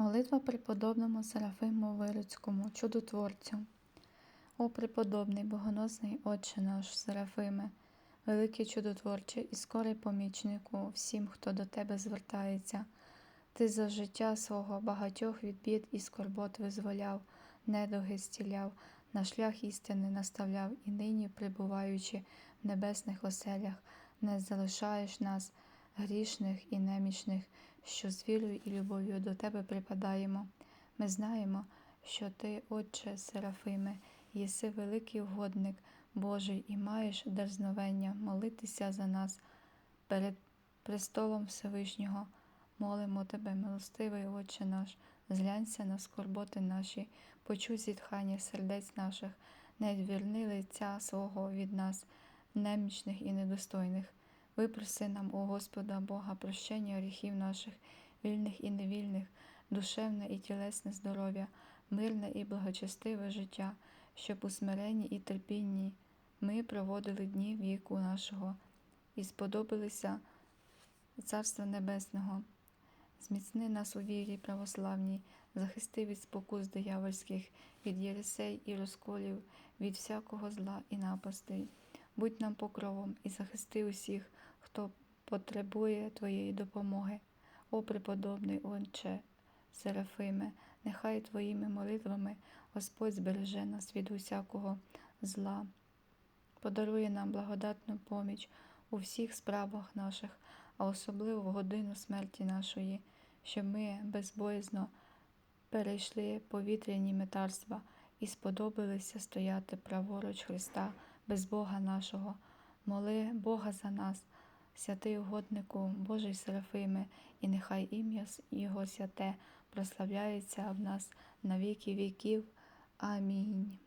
Молитва преподобному Серафиму Вирицькому, чудотворцю. О преподобний, богоносний Отче наш, Серафиме, великий чудотворче і скорий помічнику всім, хто до тебе звертається. Ти за життя свого багатьох від бід і скорбот визволяв, недуги зціляв, на шлях істини наставляв і нині, прибуваючи в небесних оселях, не залишаєш нас, грішних і немічних, що з вірою і любов'ю до тебе припадаємо. Ми знаємо, що ти, Отче Серафиме, єси великий угодник Божий і маєш дерзновення молитися за нас перед престолом Всевишнього. Молимо тебе, милостивий Отче наш, зглянься на скорботи наші, почуй зітхання сердець наших, не відверни лиця свого від нас, немічних і недостойних. Випроси нам, о Господа Бога, прощення гріхів наших, вільних і невільних, душевне і тілесне здоров'я, мирне і благочестиве життя, щоб у смиренні і терпінні ми проводили дні віку нашого і сподобалися Царства Небесного. Зміцни нас у вірі православній, захисти від спокус диявольських, від єресей і розколів, від всякого зла і напастей. Будь нам покровом і захисти усіх, хто потребує Твоєї допомоги. О преподобний Отче, Серафиме, нехай Твоїми молитвами Господь збереже нас від усякого зла, подарує нам благодатну поміч у всіх справах наших, а особливо в годину смерті нашої, щоб ми безбоязно перейшли повітряні метарства і сподобалися стояти праворуч Христа без Бога нашого. Моли Бога за нас, святий угоднику, Божий Серафиме, і нехай ім'я Його святе прославляється в нас на віки віків. Амінь.